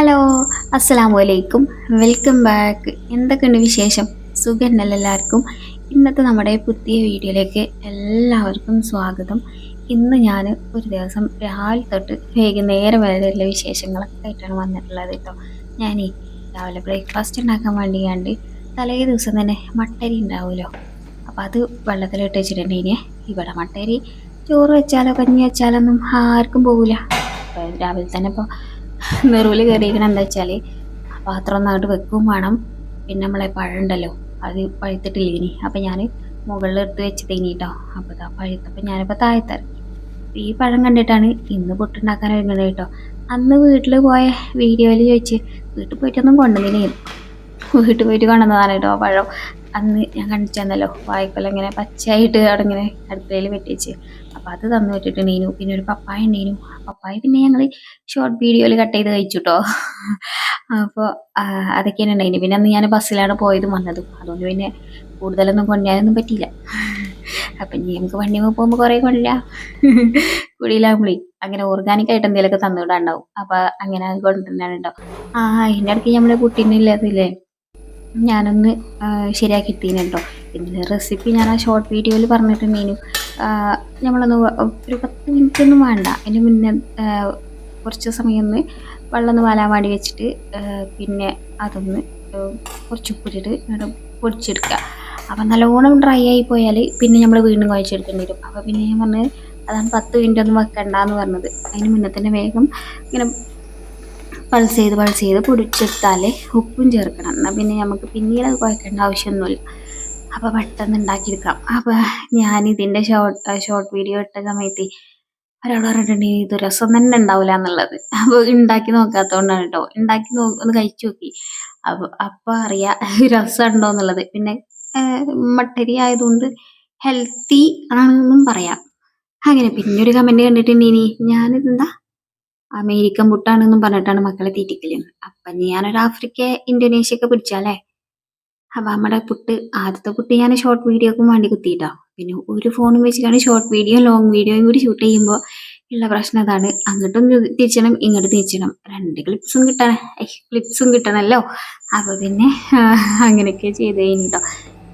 Hello അസ്സലാമു അലൈക്കും welcome back എന്തൊക്കെയുണ്ട് വിശേഷം? സുഖന്നല്ല എല്ലാവർക്കും? ഇന്നത്തെ നമ്മുടെ പുതിയ വീഡിയോയിലേക്ക് എല്ലാവർക്കും സ്വാഗതം. ഇന്ന് ഞാൻ ഒരു ദിവസം രാവിലെ തൊട്ട് വൈകുന്നേരം വരെയുള്ള വിശേഷങ്ങളൊക്കെ ആയിട്ടാണ് വന്നിട്ടുള്ളത് കേട്ടോ. ഞാനേ രാവിലെ ബ്രേക്ക്ഫാസ്റ്റ് ഉണ്ടാക്കാൻ വേണ്ടിയാണ്ട് തലേ ദിവസം തന്നെ മട്ടരി ഉണ്ടാവുമല്ലോ അപ്പോൾ അത് വെള്ളത്തിലിട്ട് വെച്ചിട്ടുണ്ടെങ്കിൽ ഇവിടെ മട്ടരി ചോറ് വെച്ചാലോ കഞ്ഞി വെച്ചാലൊന്നും ആർക്കും പോകില്ല രാവിലെ തന്നെ ഇപ്പോൾ നെറുവിൽ കയറിയിരിക്കണം എന്താ വെച്ചാൽ പാത്രം ഒന്നായിട്ട് വെക്കും വേണം. പിന്നെ നമ്മളെ പഴുണ്ടല്ലോ അത് പഴുത്തിട്ടില്ല ഇനി അപ്പം ഞാൻ മുകളിൽ എടുത്ത് വെച്ച് ഇനി കേട്ടോ അപ്പോൾ ഇതാ പഴുത്തപ്പോൾ ഞാനിപ്പോൾ താഴത്തിറക്കി ഈ പഴം കണ്ടിട്ടാണ് ഇന്ന് പുട്ടുണ്ടാക്കാൻ ഒരുങ്ങുന്നത് കേട്ടോ അന്ന് വീട്ടിൽ പോയ വീഡിയോയിൽ ചോദിച്ച് വീട്ടിൽ പോയിട്ടൊന്നും കൊണ്ടുവന്നില്ലേ വീട്ടിൽ പോയിട്ട് കൊണ്ടുവന്നതാണ് കേട്ടോ പഴം. അന്ന് ഞാൻ കാണിച്ചു വായ്പല ഇങ്ങനെ പച്ചയായിട്ട് അവിടെ ഇങ്ങനെ അടുക്കളയിൽ വെട്ടിച്ച് അപ്പോൾ അത് തന്നു വിട്ടിട്ടുണ്ടേനു. പിന്നെ ഒരു പപ്പായ ഉണ്ടേനു. പപ്പായ പിന്നെ ഞങ്ങൾ ഷോർട്ട് വീഡിയോയിൽ കട്ട് ചെയ്ത് കഴിച്ചു കേട്ടോ അപ്പോൾ അതൊക്കെയാണ് ഉണ്ടായിന്. പിന്നെ അന്ന് ഞാൻ ബസ്സിലാണ് പോയതും വന്നതും. അതുകൊണ്ട് പിന്നെ കൂടുതലൊന്നും കൊണ്ടുവരാനൊന്നും പറ്റിയില്ല. അപ്പം ഇനി നമുക്ക് വണ്ടി പോകുമ്പോൾ കുറേ കൊണ്ടില്ല കുടിയിലാകുമ്പോളി അങ്ങനെ ഓർഗാനിക് ആയിട്ട് എന്തെങ്കിലുമൊക്കെ തന്നുവിടാണ്ടാവും. അപ്പോൾ അങ്ങനെ കൊണ്ടുവരാനുണ്ടാവും ആ അതിന്റെ ഇടയ്ക്ക് നമ്മുടെ കുട്ടീനില്ലാതില്ലേ ഞാനൊന്ന് ശരിയാക്കി ഇട്ടീനുണ്ടോ ഇതിന്റെ റെസിപ്പി ഞാൻ ആ ഷോർട്ട് വീഡിയോയിൽ പറഞ്ഞിട്ടുണ്ടേനു നമ്മളൊന്ന് വ- ഒരു പത്ത് മിനിറ്റ് ഒന്നും വേണ്ട. അതിന് മുന്നേ കുറച്ച് സമയം ഒന്ന് വെള്ളം ഒന്ന് വാലാൻ വേണ്ടി വെച്ചിട്ട് പിന്നെ അതൊന്ന് കുറച്ച് ഉപ്പിട്ടിട്ട് പൊടിച്ചെടുക്കുക അപ്പം നല്ലോണം ഡ്രൈ ആയി പോയാൽ പിന്നെ നമ്മൾ വീണ്ടും കുഴച്ചെടുക്കേണ്ടി വരും. അപ്പോൾ പിന്നെ ഞാൻ പറഞ്ഞത് അതാണ് പത്ത് മിനിറ്റ് ഒന്നും വെക്കണ്ടെന്ന് പറഞ്ഞത്. അതിന് മുന്നേ തന്നെ വേഗം ഇങ്ങനെ പൾസ് ചെയ്ത് പൾസ് ചെയ്ത് പൊടിച്ചെടുത്താൽ ഉപ്പും ചേർക്കണം. എന്നാൽ പിന്നെ നമുക്ക് പിന്നീട് അത് കുഴക്കേണ്ട ആവശ്യമൊന്നുമില്ല. അപ്പോൾ പെട്ടെന്ന് ഉണ്ടാക്കിയെടുക്കാം അപ്പോൾ ഞാൻ ഇതിന്റെ ഷോർട്ട് ഷോർട്ട് വീഡിയോ ഇട്ട സമയത്ത് ഒരാൾ പറഞ്ഞിട്ടുണ്ടെങ്കിൽ ഇത് രസം തന്നെ ഉണ്ടാവില്ല എന്നുള്ളത്. അപ്പോൾ ഉണ്ടാക്കി നോക്കാത്തതുകൊണ്ടാണ് കേട്ടോ ഉണ്ടാക്കി നോ ഒന്ന് കഴിച്ചു നോക്കി. അപ്പോൾ അപ്പോൾ അറിയാം രസം ഉണ്ടോ എന്നുള്ളത്. പിന്നെ മട്ടരി ആയതുകൊണ്ട് ഹെൽത്തി ആണെന്നും പറയാം. അങ്ങനെ പിന്നെ ഒരു കമന്റ് കണ്ടിട്ടുണ്ടെങ്കിൽ ഞാനിതെന്താ അമേരിക്കൻ മുട്ടാണെന്നും പറഞ്ഞിട്ടാണ് മക്കളെ തീറ്റിക്കൽ. അപ്പൊ ഞാനൊരു ആഫ്രിക്ക ഇന്തോനേഷ്യ ഒക്കെ പിടിച്ചാലേ? അപ്പൊ നമ്മുടെ പുട്ട് ആദ്യത്തെ പുട്ട് ഞാൻ ഷോർട്ട് വീഡിയോക്കും വേണ്ടി കുത്തിയിട്ടോ. പിന്നെ ഒരു ഫോണും വെച്ചിട്ടാണ് ഷോർട്ട് വീഡിയോ ലോങ് വീഡിയോയും കൂടി ഷൂട്ട് ചെയ്യുമ്പോൾ ഉള്ള പ്രശ്നം അതാണ്. അങ്ങോട്ടും തിരിച്ചണം ഇങ്ങോട്ട് തിരിച്ചണം. രണ്ട് ക്ലിപ്സും കിട്ടണം ക്ലിപ്സും കിട്ടണമല്ലോ അപ്പൊ പിന്നെ അങ്ങനെയൊക്കെ ചെയ്ത് കഴിഞ്ഞിട്ടോ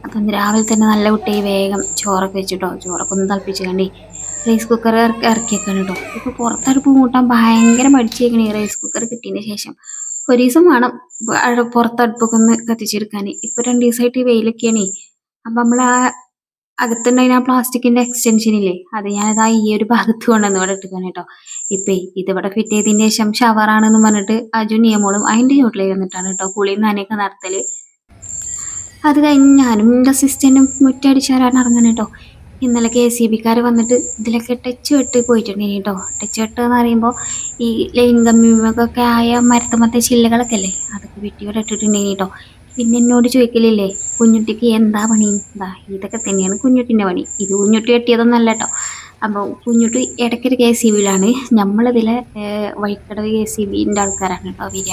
അപ്പം രാവിലെ തന്നെ നല്ല കുട്ടിയെ വേഗം ചോറൊക്കെ വെച്ചിട്ടോ? ചോറൊക്കെ ഒന്ന് തിളപ്പിച്ച് കണ്ടി റൈസ് കുക്കർ ഇറക്കിയേക്കാണ് കേട്ടോ ഇപ്പൊ പുറത്തടുപ്പ് കൂട്ടാൻ ഭയങ്കര മടിച്ചേക്കണ ഈ റൈസ് കുക്കർ കിട്ടിയതിന് ശേഷം. ഒരു ദിവസം വേണം പുറത്തടുപ്പൊക്കെ ഒന്ന് കത്തിച്ചെടുക്കാൻ ഇപ്പൊ രണ്ട് ദിവസമായിട്ട് വെയിലൊക്കെയാണേ. അപ്പൊ നമ്മൾ ആ അകത്തുണ്ടായിരുന്ന ആ പ്ലാസ്റ്റിക്കിന്റെ എക്സ്റ്റൻഷൻ ഇല്ലേ അത് ആ ഈ ഒരു ഭാഗത്ത് കൊണ്ടുവന്ന് ഇവിടെ ഇട്ടിരിക്കാൻ കേട്ടോ ഇപ്പേ ഇതിവിടെ ഫിറ്റ് ചെയ്തതിന് ശേഷം ഷവറാണെന്ന് പറഞ്ഞിട്ട് അജു നിയമോളും അതിന്റെ ചോട്ടിലേക്ക് വന്നിട്ടാണ് കേട്ടോ കുളിയും നനയൊക്കെ നടത്തൽ. അത് കഴിഞ്ഞ് ഞാനും എന്റെ അസിസ്റ്റന്റും മുറ്റടിച്ചാലാണ് ഇറങ്ങണം കേട്ടോ ഇന്നലെ കെ സി ബിക്കാർ വന്നിട്ട് ഇതിലൊക്കെ ടച്ച് വെട്ട് പോയിട്ടുണ്ടെങ്കിൽ കേട്ടോ ടച്ച് വെട്ട് എന്ന് പറയുമ്പോൾ ഈ ലൈൻ കമ്മിമൊക്കെ ആയ മരത്തുമത്തെ ചില്ലകളൊക്കെ അല്ലേ? അതൊക്കെ വെട്ടിയോടെ ഇട്ടിട്ടുണ്ടെങ്കിൽ കേട്ടോ പിന്നെ എന്നോട് ചോദിക്കലില്ലേ കുഞ്ഞുട്ടിക്ക് എന്താ പണി? എന്താ ഇതൊക്കെ തന്നെയാണ് കുഞ്ഞുട്ടിന്റെ പണി. ഇത് കുഞ്ഞുട്ടി വെട്ടിയതൊന്നല്ല കേട്ടോ അപ്പോൾ കുഞ്ഞുട്ടി ഇടയ്ക്കൊരു കെ സി ബിയിലാണ്. നമ്മളിതിലെ വഴിക്കടവ് കെ സി ബിന്റെ ആൾക്കാരാണ് കേട്ടോ വരിക.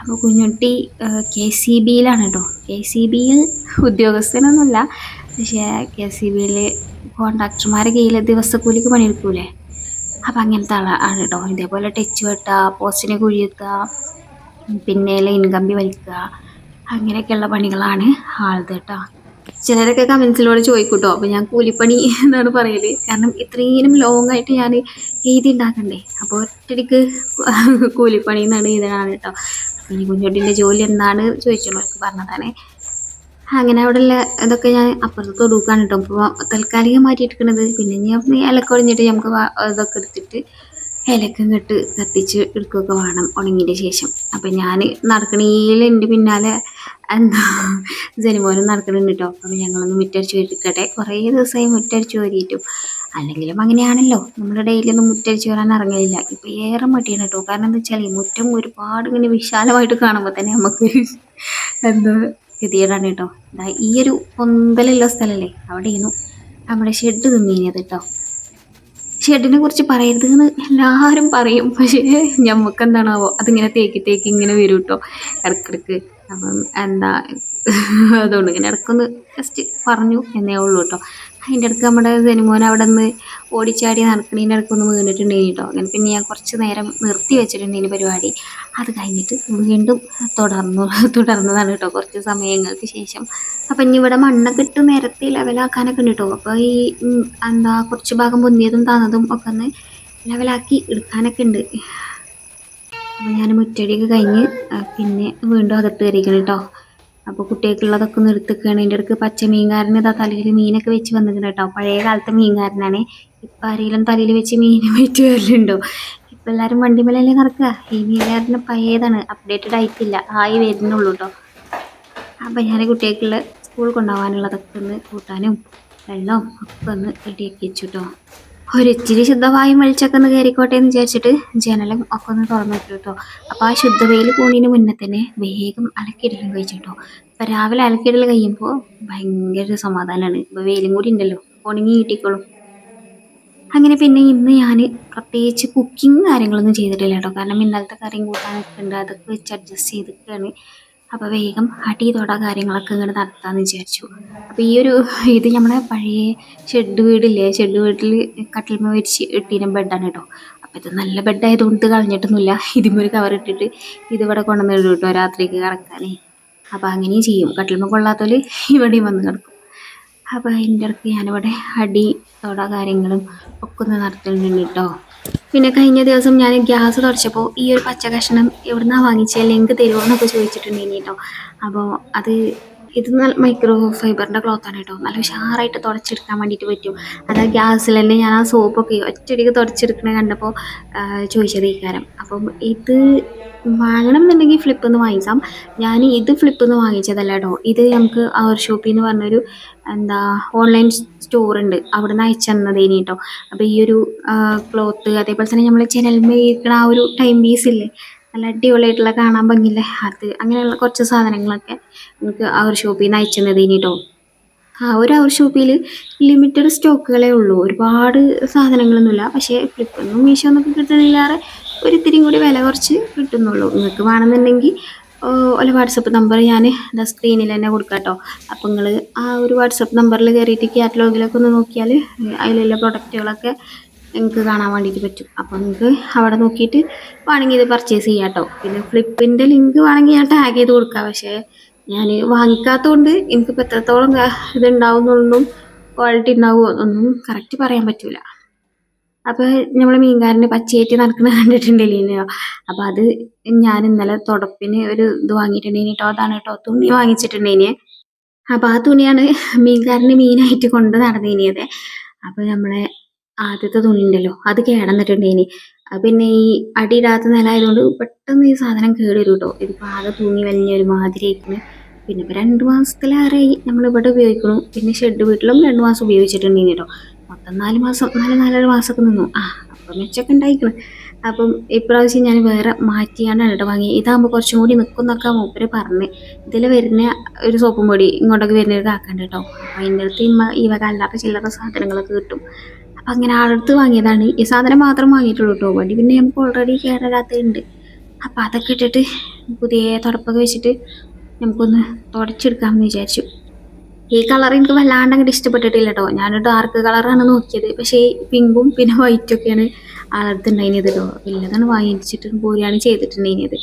അപ്പോൾ കുഞ്ഞുട്ടി കെ സി ബിയിലാണ് കേട്ടോ കെ സി ബിയിൽ ഉദ്യോഗസ്ഥനൊന്നുമല്ല പക്ഷേ കെ സി ബിയിൽ കോൺട്രാക്ടർമാരെ കയ്യിൽ ദിവസക്കൂലിക്ക് പണിയെടുക്കൂലേ? അപ്പം അങ്ങനത്തെ ആളാണ് കേട്ടോ ഇതേപോലെ ടച്ച് വെട്ടുക പോസ്റ്റിനെ കുഴിയെത്തുക പിന്നെ ലൈൻ കമ്പി വലിക്കുക അങ്ങനെയൊക്കെയുള്ള പണികളാണ് ആളത് കേട്ടോ ചിലരൊക്കെ കമൻസിലൂടെ ചോദിക്കൂട്ടോ അപ്പോൾ ഞാൻ കൂലിപ്പണി എന്നാണ് പറയൽ. കാരണം ഇത്രയും ലോങ് ആയിട്ട് ഞാൻ എഴുതി ഉണ്ടാക്കണ്ടേ? അപ്പോൾ ഒറ്റടിക്ക് കൂലിപ്പണി എന്നാണ് എഴുതണാണ് കേട്ടോ അപ്പം ഈ കുഞ്ഞോട്ടിന്റെ ജോലി എന്താണ് ചോദിച്ചോളൂ പറഞ്ഞതാണ്. അങ്ങനെ അവിടെയുള്ള ഇതൊക്കെ ഞാൻ അപ്പുറത്ത് തൊടുക്കാണ് കേട്ടോ. അപ്പോൾ തൽക്കാലികം മാറ്റിയെടുക്കണത് പിന്നെ ഞാൻ ഇലക്ക ഒടിഞ്ഞിട്ട് നമുക്ക് ഇതൊക്കെ എടുത്തിട്ട് ഇലക്കം കെട്ട് കത്തിച്ച് എടുക്കുകയൊക്കെ വേണം ഉണങ്ങിയതിന് ശേഷം. അപ്പം ഞാൻ നടക്കണീൽ എന്റെ പിന്നാലെ എന്താ ജനിമോനും നടക്കണുണ്ട് കേട്ടോ. അപ്പം ഞങ്ങളൊന്ന് മുറ്റടിച്ച് വരിക്കട്ടെ കുറേ ദിവസമായി മുറ്റടിച്ച് വരിയിട്ടും. അല്ലെങ്കിലും അങ്ങനെയാണല്ലോ. നമ്മുടെ ഡെയിലി ഒന്നും മുറ്റടിച്ച് വരാൻ ഇറങ്ങലില്ല. ഇപ്പം ഏറെ മടിയാണ് കേട്ടോ. കാരണം എന്താ വെച്ചാൽ ഈ മുറ്റം ഒരുപാട് ഇങ്ങനെ വിശാലമായിട്ട് കാണുമ്പോൾ തന്നെ നമുക്ക് എന്തോ ഗതികേടാണ് കേട്ടോ ഈ ഒരു പൊന്തലുള്ള സ്ഥലമല്ലേ അവിടെയായിരുന്നു നമ്മുടെ ഷെഡ് തിന്നിയത് കേട്ടോ ഷെഡിനെ കുറിച്ച് പറയരുത് എന്ന് എല്ലാവരും പറയും. പക്ഷേ ഞമ്മക്ക് എന്താണാവോ അതിങ്ങനെ തേക്കി തേക്കി ഇങ്ങനെ വരും കേട്ടോ ഇടക്കിടക്ക്. അപ്പം എന്താ അതുകൊണ്ട് ഇങ്ങനെ ഇടക്കൊന്ന് ജസ്റ്റ് പറഞ്ഞു എന്നേ ഉള്ളൂ കേട്ടോ അതിന്റെ ഇടയ്ക്ക് നമ്മുടെ സെനിമോൻ അവിടെ നിന്ന് ഓടിച്ചാടി നടക്കണതിന്റെ ഇടയ്ക്കൊന്ന് വീണിട്ടുണ്ടെങ്കിൽ കേട്ടോ അങ്ങനെ പിന്നെ ഞാൻ കുറച്ച് നേരം നിർത്തി വെച്ചിട്ടുണ്ടെങ്കിൽ പരിപാടി. അത് കഴിഞ്ഞിട്ട് വീണ്ടും തുടർന്നു. തുടർന്നതാണ് കേട്ടോ കുറച്ച് സമയങ്ങൾക്ക് ശേഷം. അപ്പം ഇനി ഇവിടെ മണ്ണൊക്കെ ഇട്ട് നിരത്തി ലെവലാക്കാനൊക്കെ ഉണ്ട് കേട്ടോ അപ്പോൾ ഈ എന്താ കുറച്ച് ഭാഗം പൊന്തിയതും താന്നതും ഒക്കെ ഒന്ന് ലെവലാക്കി എടുക്കാനൊക്കെ ഉണ്ട്. അപ്പോൾ ഞാൻ മുറ്റടിയൊക്കെ കഴിഞ്ഞ് പിന്നെ വീണ്ടും അകത്ത് കയറിയിരിക്കണം കേട്ടോ അപ്പോൾ കുട്ടികൾക്കുള്ളതൊക്കെ നിർത്തിക്കുകയാണ്. എന്റെ അടുക്ക് പച്ച മീൻകാരൻ ഇതാ തലയിൽ മീനൊക്കെ വെച്ച് വന്നിട്ടുണ്ട് കേട്ടോ. പഴയ കാലത്തെ മീൻകാരനാണ്. ഇപ്പം ആരെങ്കിലും തലയിൽ വെച്ച് മീൻ വെച്ച് വരലുണ്ടോ? ഇപ്പം എല്ലാവരും വണ്ടിമേലല്ലേ നടക്കുക. ഈ മീൻകാരന് പഴയതാണ്. അപ്ഡേറ്റഡ് ആയിട്ടില്ല. ആയി വരുന്നുള്ളൂ കേട്ടോ. അപ്പം ഞാൻ കുട്ടികൾക്കുള്ള സ്കൂൾ കൊണ്ടുപോകാനുള്ളതൊക്കെ ഒന്ന് കൂട്ടാനും വെള്ളവും ഒക്കെ ഒന്ന് റെഡിയാക്കി വെച്ചു കേട്ടോ. ഒരിച്ചിരി ശുദ്ധവായും വെളിച്ചൊക്കെ കയറിക്കോട്ടെ എന്ന് വിചാരിച്ചിട്ട് ജനലും ഒക്കെ ഒന്ന് തുറന്നിട്ടു കേട്ടോ. അപ്പോൾ ആ ശുദ്ധവെയിൽ പോകുന്നതിന് മുന്നേ തന്നെ വേഗം അലക്കിയിടലും കഴിച്ചു കേട്ടോ. അപ്പോൾ രാവിലെ അലക്കിയിടൽ കഴിയുമ്പോൾ ഭയങ്കര സമാധാനമാണ് ഇപ്പോൾ വെയിലും കൂടി ഉണ്ടല്ലോ. ഉണങ്ങി കിട്ടിക്കോളും. അങ്ങനെ പിന്നെ ഇന്ന് ഞാൻ പ്രത്യേകിച്ച് കുക്കിംഗ് കാര്യങ്ങളൊന്നും ചെയ്തിട്ടില്ല കേട്ടോ. കാരണം ഇന്നലത്തെ കറിയും കൂട്ടാനൊക്കെ ഉണ്ട്. അതൊക്കെ വെച്ച് അഡ്ജസ്റ്റ് ചെയ്തിട്ടാണ് അപ്പോൾ വേഗം ഹട്ട് ചെയ്തോടാ കാര്യങ്ങളൊക്കെ ഇങ്ങനെ നടത്താമെന്ന് വിചാരിച്ചു. അപ്പോൾ ഈ ഒരു ഇത് നമ്മളെ പഴയ ഷെഡ് വീടില്ലേ? ഷെഡ് വീട്ടിൽ കട്ടിൽമ വെച്ച് ഇട്ടിരുന്ന ബെഡാണ് കേട്ടോ. അപ്പോൾ ഇത് നല്ല ബെഡായതുകൊണ്ട് കളഞ്ഞിട്ടൊന്നുമില്ല. ഒരു കവർ ഇട്ടിട്ട് ഇതിവിടെ കൊണ്ടുവന്നിടും കേട്ടോ രാത്രിക്ക് കറക്കാനേ. അപ്പോൾ അങ്ങനെയും ചെയ്യും. കട്ടിൽമ കൊള്ളാത്തവർ ഇവിടെയും വന്ന് കിടക്കും. അപ്പോൾ അതിന്റെ ഇടയ്ക്ക് ഞാനിവിടെ അടി തൊട കാര്യങ്ങളും ഒക്കെ ഒന്ന് നടത്തുന്നുണ്ട് കേട്ടോ. പിന്നെ കഴിഞ്ഞ ദിവസം ഞാൻ ഗ്യാസ് തുടച്ചപ്പോൾ ഈ ഒരു പച്ച കഷ്ണം എവിടുന്നാണ് വാങ്ങിച്ചത് ലിങ്ക് തരുമോ എന്നൊക്കെ ചോദിച്ചിട്ടുണ്ടെങ്കിൽ കേട്ടോ അപ്പോൾ അത് ഇത് മൈക്രോ ഫൈബറിന്റെ ക്ലോത്താണ് കേട്ടോ നല്ല ഉഷാറായിട്ട് തുടച്ചെടുക്കാൻ വേണ്ടിയിട്ട് പറ്റും. അത് ആ ഗ്യാസിൽ തന്നെ ഞാൻ ആ സോപ്പൊക്കെ ഒറ്റയടിക്ക് തുടച്ചെടുക്കണേ കണ്ടപ്പോൾ ചോദിച്ചത് ഈ കാരം അപ്പം ഇത് വാങ്ങണം എന്നുണ്ടെങ്കിൽ ഫ്ലിപ്പ് നിന്ന് വാങ്ങിക്കാം ഞാൻ ഇത് ഫ്ലിപ്പ് നിന്ന് വാങ്ങിച്ചതല്ല കേട്ടോ ഇത് നമുക്ക് ആ ഒരു ഷോപ്പിൽ നിന്ന് പറഞ്ഞൊരു എന്താ ഓൺലൈൻ സ്റ്റോർ ഉണ്ട്. അവിടെ നിന്ന് അയച്ചു തന്നതേനി കേട്ടോ അപ്പോൾ ഈ ഒരു ക്ലോത്ത് അതേപോലെ തന്നെ നമ്മൾ ജനൽമേക്കണ ആ ഒരു ടൈം പീസ് ഇല്ലേ? നല്ല അടിപൊളിയായിട്ടുള്ള കാണാൻ ഭംഗിയില്ലേ? അത് അങ്ങനെയുള്ള കുറച്ച് സാധനങ്ങളൊക്കെ നമുക്ക് ആ ഒരു ഷോപ്പിൽ നിന്ന് അയച്ചു തന്നതേനി കേട്ടോ ആ ഒരു അവർ ഷോപ്പിൽ ലിമിറ്റഡ് സ്റ്റോക്കുകളേ ഉള്ളൂ. ഒരുപാട് സാധനങ്ങളൊന്നുമില്ല. പക്ഷേ ഫ്ലിപ്പൊന്നും മീഷോ എന്നൊക്കെ കിട്ടുന്നില്ലാതെ ഒരിത്തിരിയും കൂടി വില കുറച്ച് കിട്ടുന്നുള്ളൂ. നിങ്ങൾക്ക് വേണമെന്നുണ്ടെങ്കിൽ ഒരു വാട്സപ്പ് നമ്പർ ഞാൻ എന്താ സ്ക്രീനിൽ തന്നെ കൊടുക്കാം കേട്ടോ അപ്പോൾ നിങ്ങൾ ആ ഒരു വാട്സപ്പ് നമ്പറിൽ കയറിയിട്ട് കാറ്റലോഗിലൊക്കെ ഒന്ന് നോക്കിയാൽ അതിലുള്ള പ്രൊഡക്റ്റുകളൊക്കെ നിങ്ങൾക്ക് കാണാൻ വേണ്ടിയിട്ട് പറ്റും. അപ്പോൾ നിങ്ങൾക്ക് അവിടെ നോക്കിയിട്ട് വേണമെങ്കിൽ ഇത് പർച്ചേസ് ചെയ്യാം കേട്ടോ പിന്നെ ഫ്ലിപ്പിന്റെ ലിങ്ക് വേണമെങ്കിൽ ഞാൻ ടാഗ് ചെയ്ത് കൊടുക്കാം. പക്ഷേ ഞാൻ വാങ്ങിക്കാത്തതുകൊണ്ട് എനിക്കിപ്പോൾ എത്രത്തോളം ഇതുണ്ടാവുന്നുള്ളതും ക്വാളിറ്റി ഉണ്ടാവുമോ എന്നൊന്നും കറക്റ്റ് പറയാൻ പറ്റൂല. അപ്പോൾ നമ്മളെ മീൻകാരന് പച്ചയേറ്റ് നടക്കുന്നത് കണ്ടിട്ടുണ്ടല്ലോ അപ്പോൾ അത് ഞാൻ ഇന്നലെ തുടപ്പിന് ഒരു ഇത് വാങ്ങിയിട്ടുണ്ടേനി കേട്ടോ അതാണ് കേട്ടോ തുണി വാങ്ങിച്ചിട്ടുണ്ടേനി. അപ്പോൾ ആ തുണിയാണ് മീൻകാരന് മീനായിട്ട് കൊണ്ട് നടന്നേനിയത് അപ്പോൾ നമ്മളെ ആദ്യത്തെ തുണി ഉണ്ടല്ലോ അത് കേടന്നിട്ടുണ്ടേനി. അത് പിന്നെ ഈ അടിയിടാത്ത നിലമായതുകൊണ്ട് പെട്ടെന്ന് ഈ സാധനം കേട് വരും കേട്ടോ ഇതിപ്പോൾ ആകെ തൂങ്ങി വലിഞ്ഞൊരു മാതിരി ആയിരിക്കുന്നു പിന്നെ ഇപ്പോൾ രണ്ട് മാസത്തിലേറെ നമ്മൾ ഇവിടെ ഉപയോഗിക്കണം പിന്നെ ഷെഡ് വീട്ടിലും രണ്ട് മാസം ഉപയോഗിച്ചിട്ടുണ്ടേനി കേട്ടോ മൊത്തം നാല് മാസം നാല് നാലര മാസമൊക്കെ നിന്നു. ആ അപ്പം മെച്ചൊക്കെ ഉണ്ടായിക്കണം. അപ്പം ഇപ്രാവശ്യം ഞാൻ വേറെ മാറ്റിയാണ് കേട്ടോ വാങ്ങി ഇതാകുമ്പോൾ കുറച്ചും കൂടി നിൽക്കുന്നൊക്കെ മൂപ്പര് പറഞ്ഞ്. ഇതിൽ വരുന്ന ഒരു സോപ്പും പൊടി ഇങ്ങോട്ടൊക്കെ വരുന്ന ഒരു കാക്കണ്ട് കേട്ടോ. അപ്പം അതിന്റെ അടുത്ത് ഇമ്മ ഈ വക അല്ലാത്ത ചില്ലറ സാധനങ്ങളൊക്കെ കിട്ടും. അപ്പം അങ്ങനെ ആളടുത്ത് വാങ്ങിയതാണ്. ഈ സാധനം മാത്രം വാങ്ങിയിട്ടുള്ളൂ കേട്ടോ. വണ്ടി പിന്നെ നമുക്ക് ഓൾറെഡി കയറാത്തതുണ്ട് അപ്പം അതൊക്കെ ഇട്ടിട്ട് പുതിയ തുടപ്പൊക്കെ വെച്ചിട്ട് നമുക്കൊന്ന് തുടച്ചെടുക്കാമെന്ന് വിചാരിച്ചു. ഈ കളർ എനിക്ക് വല്ലാണ്ട് അങ്ങോട്ട് ഇഷ്ടപ്പെട്ടിട്ടില്ല കേട്ടോ ഞാനൊരു ഡാർക്ക് കളറാണ് നോക്കിയത്. പക്ഷേ പിങ്കും പിന്നെ വൈറ്റും ഒക്കെയാണ് ആളടുത്ത് ഉണ്ടായിരുന്നത് കേട്ടോ വല്ലതാണ് വാങ്ങിച്ചിട്ട് പോരുകയാണ് ചെയ്തിട്ടുണ്ടായിരുന്നത്.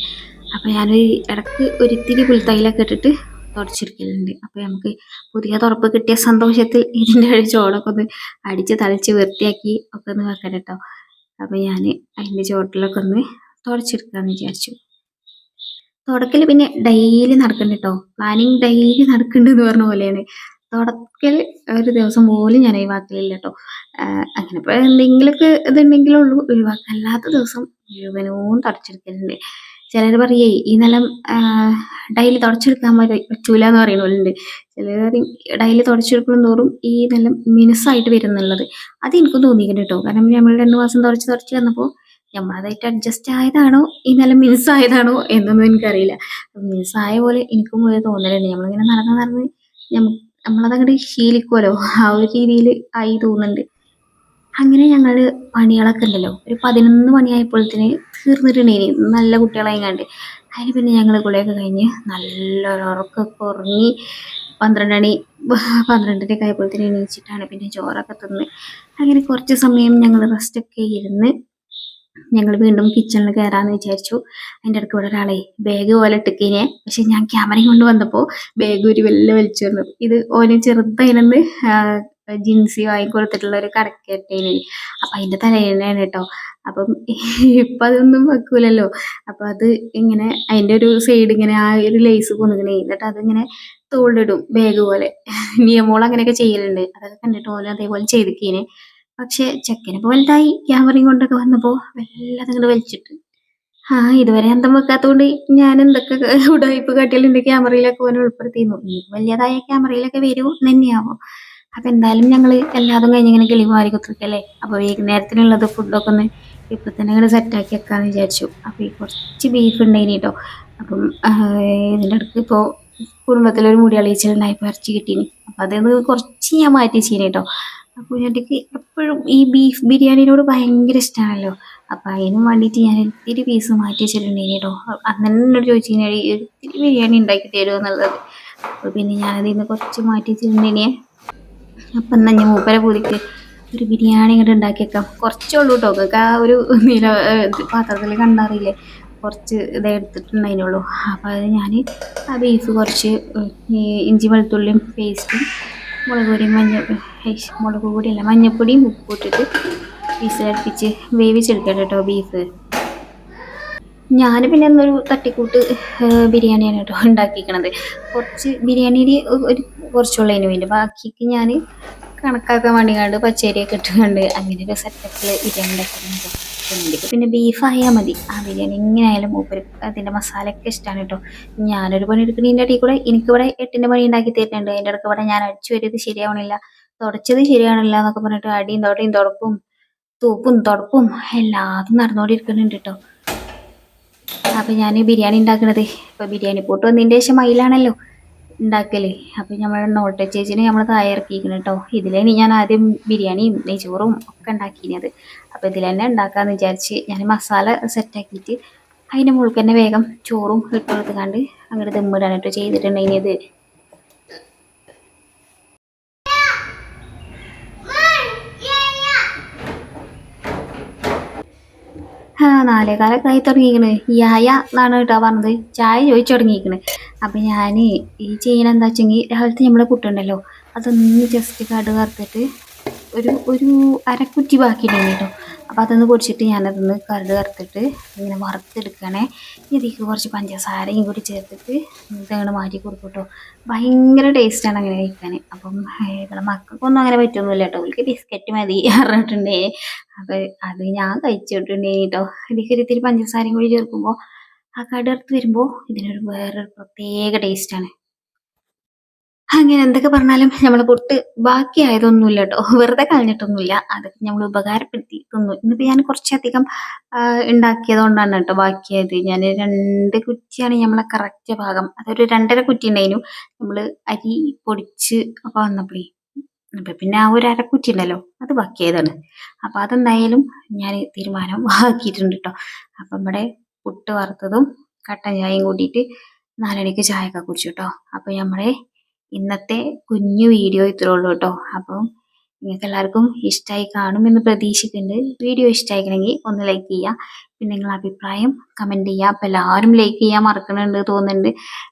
അപ്പോൾ ഞാൻ ഇടയ്ക്ക് ഒരിത്തിരി പുൽത്തൈലൊക്കെ ഇട്ടിട്ട് തുടച്ചിരിക്കലുണ്ട്. അപ്പോൾ നമുക്ക് പുതിയ തുറപ്പ് കിട്ടിയ സന്തോഷത്തിൽ ഇതിന്റെ ഒരു ചോടൊക്കെ ഒന്ന് അടിച്ച് തളിച്ച് വൃത്തിയാക്കി ഒക്കെ ഒന്ന് വെക്കണം കേട്ടോ അപ്പോൾ ഞാൻ അതിന്റെ ചോട്ടിലൊക്കെ ഒന്ന് തുടച്ചെടുക്കാമെന്ന് വിചാരിച്ചു. തുടക്കൽ പിന്നെ ഡെയിലി നടക്കുന്നുണ്ട് കേട്ടോ പ്ലാനിങ് ഡെയിലി നടക്കുന്നുണ്ട് എന്ന് പറഞ്ഞ പോലെയാണ്. തുടക്കൽ ഒരു ദിവസം പോലും ഞാൻ ഒഴിവാക്കലില്ല കേട്ടോ അങ്ങനെ ഇപ്പോൾ എന്തെങ്കിലുമൊക്കെ ഇതുണ്ടെങ്കിലേ ഉള്ളൂ. ഒഴിവാക്കുക അല്ലാത്ത ദിവസം മുഴുവനും തുടച്ചെടുക്കലുണ്ട്. ചിലർ പറയേ ഈ നിലം ഡെയിലി തുടച്ചെടുക്കാൻ പറ്റ പറ്റൂല എന്ന് പറയുന്നവരുണ്ട് ചിലർ ഡെയിലി തുടച്ചെടുക്കണം തോറും ഈ നിലം മിനുസായിട്ട് വരുന്നുള്ളത് അത് എനിക്ക് തോന്നിയിട്ടുണ്ട് കേട്ടോ കാരണം നമ്മൾ രണ്ട് മാസം തുടച്ച് തുടച്ച് വന്നപ്പോൾ നമ്മളതായിട്ട് അഡ്ജസ്റ്റ് ആയതാണോ? ഈ മിസ് ആയതാണോ? എന്നൊന്നും എനിക്കറിയില്ല. മിസ് ആയ പോലെ എനിക്കും ഒരു തോന്നലുണ്ട്. നമ്മളിങ്ങനെ നടന്ന് നടന്ന് നമ്മളതങ്ങോട്ട് ശീലിക്കുമല്ലോ ആ ഒരു രീതിയിൽ ആയി തോന്നുന്നുണ്ട്. അങ്ങനെ ഞങ്ങൾ പണികളൊക്കെ ഉണ്ടല്ലോ. ഒരു പതിനൊന്ന് മണിയായപ്പോഴത്തേന് തീർന്നിട്ടുണ്ടേനി നല്ല കുട്ടികളായി കണ്ട് അതിന് പിന്നെ ഞങ്ങൾ കുളിയൊക്കെ കഴിഞ്ഞ് നല്ല ഉറക്കമൊക്കെ ഉറങ്ങി പന്ത്രണ്ട് മണി പന്ത്രണ്ടരയൊക്കെ ആയപ്പോഴത്തേന് എണീച്ചിട്ടാണ് പിന്നെ ചോറൊക്കെ തിന്ന്. അങ്ങനെ കുറച്ച് സമയം ഞങ്ങൾ റെസ്റ്റൊക്കെ ഇരുന്ന് ഞങ്ങൾ വീണ്ടും കിച്ചണിൽ കയറാമെന്ന് വിചാരിച്ചു. അതിന്റെ ഇടയ്ക്ക് ഇവിടെ ഒരാളെ ബാഗ് പോലെ ഇട്ടിക്കിനെ. പക്ഷെ ഞാൻ ക്യാമറയും കൊണ്ട് വന്നപ്പോൾ ബാഗ് ഒരു വലിയ വലിച്ചു വന്നു. ഇത് ഓന് ചെറുതായിരുന്നു ജിൻസി വാങ്ങിക്കൊടുത്തിട്ടുള്ള ഒരു കടക്കേറ്റേന് അപ്പം അതിന്റെ തലേനാണ് കേട്ടോ. അപ്പം ഇപ്പം അതൊന്നും വെക്കൂലല്ലോ. അപ്പം അത് ഇങ്ങനെ അതിന്റെ ഒരു സൈഡ് ഇങ്ങനെ ആ ഒരു ലേസ് കൊണ്ടുക്കണേ എന്നിട്ട് അതിങ്ങനെ തോളിലിടും ബാഗ് പോലെ. നിയമോൾ അങ്ങനെയൊക്കെ ചെയ്യലുണ്ട്. അതൊക്കെ കണ്ടിട്ട് ഓന് അതേപോലെ ചെയ്തിക്കേനെ. പക്ഷെ ചെക്കനിപ്പോ വലുതായി ക്യാമറയും കൊണ്ടൊക്കെ വന്നപ്പോ വല്ലാതെ അങ്ങോട്ട് വലിച്ചിട്ട്. ആ ഇതുവരെ അന്തം വെക്കാത്തോണ്ട് ഞാൻ എന്തൊക്കെ ഉടായ്പ കാട്ടിയാലും എന്റെ ക്യാമറയിലൊക്കെ ഓനെ ഉൾപ്പെടുത്തിയിരുന്നു. ഈ വലിയതായ ക്യാമറയിലൊക്കെ വരൂ തന്നെയാവും. അപ്പൊ എന്തായാലും ഞങ്ങൾ എല്ലാതും കഴിഞ്ഞ് ഇങ്ങനെ കിളിമാരി കുത്തിരിക്കല്ലേ? അപ്പൊ വൈകുന്നേരത്തിനുള്ളത് ഫുഡൊക്കെ ഒന്ന് ഇപ്പൊ തന്നെ ഇങ്ങനെ സെറ്റാക്കി വെക്കാന്ന് വിചാരിച്ചു. അപ്പൊ ഈ കുറച്ച് ബീഫ് ഉണ്ടായിന് കേട്ടോ അപ്പം ഇതിന്റെ അടുത്ത് ഇപ്പോൾ കുടുംബത്തിലൊരു മുടി അളിയിച്ചിട്ടുണ്ടായപ്പോൾ ഇറച്ചി കിട്ടീനി. അപ്പൊ അതിൽ കുറച്ച് ഞാൻ മാറ്റി കേട്ടോ കുഞ്ഞാറ്റയ്ക്ക് എപ്പോഴും ഈ ബീഫ് ബിരിയാണിനോട് ഭയങ്കര ഇഷ്ടമാണല്ലോ അപ്പം അതിനും വേണ്ടിയിട്ട് ഞാൻ ഇത്തിരി പീസ് മാറ്റി വെച്ചിട്ടുണ്ടെങ്കിൽ കേട്ടോ അന്ന് എന്നോട് ചോദിച്ചു കഴിഞ്ഞാൽ ഇത്തിരി ബിരിയാണി ഉണ്ടാക്കി തരുമോ എന്നുള്ളത്? അപ്പോൾ പിന്നെ ഞാനതിൽ നിന്ന് കുറച്ച് മാറ്റി വെച്ചിട്ടുണ്ടെങ്കിൽ അപ്പം എന്നാൽ ഞാൻ മൂപ്പരെ പൂതിക്ക് ഒരു ബിരിയാണി ഇങ്ങോട്ട് ഉണ്ടാക്കിയേക്കാം കുറച്ചേ ഉള്ളൂ കേട്ടോ ഒക്കെ ആ ഒരു നീല പാത്രത്തിൽ കണ്ടറിയില്ലേ? കുറച്ച് ഇതേ എടുത്തിട്ടുണ്ടായിരുന്നുള്ളൂ അപ്പോൾ അത് ഞാൻ ആ ബീഫ് കുറച്ച് ഇഞ്ചി വെളുത്തുള്ളിയും പേസ്റ്റും മുളക് പൊടിയും മഞ്ഞ മുളക് പൊടിയല്ല മഞ്ഞപ്പൊടിയും ഉപ്പും ഇട്ടിട്ട് വിസിലടുപ്പിച്ച് വേവിച്ചെടുക്കാം കേട്ടോ ബീഫ് ഞാൻ പിന്നെ എന്നൊരു തട്ടിക്കൂട്ട് ബിരിയാണിയാണ് കേട്ടോ ഉണ്ടാക്കിയിരിക്കണത് കുറച്ച് ബിരിയാണിയിൽ ഒരു കുറച്ചുള്ളതിന് വേണ്ടി. ബാക്കിക്ക് ഞാൻ കണക്കാക്കാൻ വേണ്ടി കണ്ട് പച്ചരിയൊക്കെ ഇട്ടുകൊണ്ട് അങ്ങനെ ഒരു സെറ്റപ്പിൽ ബിരിയാണി പിന്നെ ബീഫ് ആയാൽ മതി. ആ ബിരിയാണി ഇങ്ങനെ ആയാലും മൂപ്പര് അതിന്റെ മസാലയൊക്കെ ഇഷ്ടമാണ് കേട്ടോ. ഞാനൊരു പണി എടുക്കുന്നതിന്റെ ഇടയിൽ കൂടെ. എനിക്കിവിടെ എട്ടിന്റെ പണി ഉണ്ടാക്കി തരുന്നുണ്ട്. അതിന്റെ ഇടയ്ക്ക് ഇവിടെ ഞാൻ അടിച്ചു വരിയത് ശരിയാവണില്ല. തുടച്ചത് ശരിയാവണില്ല എന്നൊക്കെ പറഞ്ഞിട്ട് അടിയും തുടയും തുടപ്പും തൂപ്പും തുടപ്പും എല്ലാതും നടന്നുകൊണ്ടിരിക്കുന്നുണ്ട് കേട്ടോ. അപ്പം ഞാൻ ബിരിയാണി ഉണ്ടാക്കണത്. ഇപ്പോൾ ബിരിയാണി പോട്ട് വന്നതിന്റെ ശേഷം മയിലാണല്ലോ. ഉണ്ടാക്കൽ. അപ്പൊ നമ്മൾ നോട്ട ചേച്ചിനെ നമ്മൾ താഴെ കേട്ടോ ഇതിലാണ് ഞാൻ ആദ്യം ബിരിയാണിയും നെയ്ച്ചോറും ഒക്കെ ഉണ്ടാക്കിയത് അപ്പോൾ ഇതിൽ തന്നെ ഉണ്ടാക്കാന്ന് വിചാരിച്ച് ഞാൻ മസാല സെറ്റാക്കിയിട്ട് അതിന്റെ മുകളിൽ തന്നെ വേഗം ചോറും ഇട്ട് കൊടുത്തുകൊണ്ട് അങ്ങോട്ട് ദമ്മിടാൻ കേട്ടോ ചെയ്തിട്ടുണ്ടെങ്കിൽ ആ നാലേകാലൊക്കെ ആയി തുടങ്ങിയിരിക്കണ്. യായ എന്നാണ് കേട്ടോ പറഞ്ഞത്? ചായ ചോദിച്ചു തുടങ്ങിയിരിക്കണ്. അപ്പം ഞാൻ ഈ ചെയ്യണ എന്താ വെച്ചെങ്കിൽ രാവിലത്തെ നമ്മളെ പുട്ടുണ്ടല്ലോ അതൊന്ന് ജസ്റ്റ് കട് വറുത്തിട്ട് ഒരു ഒരു അരക്കുറ്റി ബാക്കിയുണ്ടായിരുന്നു കേട്ടോ. അപ്പോൾ അതൊന്ന് പൊടിച്ചിട്ട് ഞാനതൊന്ന് കടുക് വറുത്തിട്ട് ഇങ്ങനെ വറുത്തെടുക്കണേ. ഇതിലേക്ക് കുറച്ച് പഞ്ചസാരയും കൂടി ചേർത്തിട്ട് ഇതങ്ങനെ മാറ്റി കൊടുക്കും കേട്ടോ. ഭയങ്കര ടേസ്റ്റാണ് അങ്ങനെ കഴിക്കാൻ അപ്പം ഇവിടെ മക്കൾക്കൊന്നും അങ്ങനെ പറ്റൊന്നുമില്ല കേട്ടോ. അവർക്ക് ബിസ്ക്കറ്റ് മതി പറഞ്ഞിട്ടുണ്ടേ. അപ്പോൾ അത് ഞാൻ കഴിച്ചിട്ടുണ്ടേ കേട്ടോ. ഇതിലേക്ക് ഇത്തിരി പഞ്ചസാരയും കൂടി ചേർക്കുമ്പോൾ ആ കടുക് വരുമ്പോൾ ഇതിനൊരു വേറൊരു പ്രത്യേക ടേസ്റ്റാണ് അങ്ങനെ എന്തൊക്കെ പറഞ്ഞാലും നമ്മളെ ബാക്കി ബാക്കിയായതൊന്നുമില്ല കേട്ടോ വെറുതെ കളഞ്ഞിട്ടൊന്നുമില്ല. അതൊക്കെ നമ്മൾ ഉപകാരപ്പെടുത്തി തിന്നു ഇന്നിപ്പോൾ ഞാൻ കുറച്ചധികം ഉണ്ടാക്കിയത് കൊണ്ടാണ് കേട്ടോ ബാക്കിയായത്. ഞാൻ രണ്ട് കുറ്റിയാണ് നമ്മളെ കറക്റ്റ് ഭാഗം. അതൊരു രണ്ടര കുറ്റി ഉണ്ടായിരുന്നു നമ്മൾ അരി പൊടിച്ച് ഒക്കെ വന്നപ്പോഴേ അപ്പം പിന്നെ ആ ഒരു അരക്കുറ്റി ഉണ്ടല്ലോ അത് ബാക്കിയായതാണ്. അപ്പം അതെന്തായാലും ഞാൻ തീരുമാനം ആക്കിയിട്ടുണ്ട് കേട്ടോ അപ്പം ഇവിടെ പുട്ട് വറുത്തതും കട്ടൻ ചായയും കൂട്ടിയിട്ട് നാലണിക്ക് ചായയൊക്കെ കുടിച്ചു കേട്ടോ അപ്പം നമ്മളെ ഇന്നത്തെ കുഞ്ഞു വീഡിയോ ഇത്രേ ഉള്ളൂ കേട്ടോ അപ്പം നിങ്ങൾക്ക് എല്ലാവർക്കും ഇഷ്ടമായി കാണുമെന്ന് പ്രതീക്ഷിക്കുന്നുണ്ട്. വീഡിയോ ഇഷ്ടമായിക്കണമെങ്കിൽ ഒന്ന് ലൈക്ക് ചെയ്യുക പിന്നെ നിങ്ങളുടെ അഭിപ്രായം കമന്റ് ചെയ്യുക അപ്പം എല്ലാവരും ലൈക്ക് ചെയ്യാൻ മറക്കണുണ്ട് തോന്നുന്നുണ്ട്.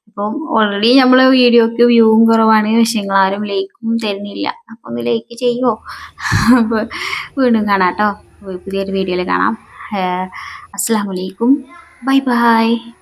അപ്പം ഓൾറെഡി നമ്മൾ വീഡിയോക്ക് വ്യൂവും കുറവാണ്. പക്ഷെ നിങ്ങളാരും ലൈക്കും തരുന്നില്ല. അപ്പോൾ ഒന്ന് ലൈക്ക് ചെയ്യുമോ അപ്പോൾ വീണ്ടും കാണാം കേട്ടോ പുതിയൊരു വീഡിയോയിൽ കാണാം. അസ്സാം വലൈക്കും bye-bye.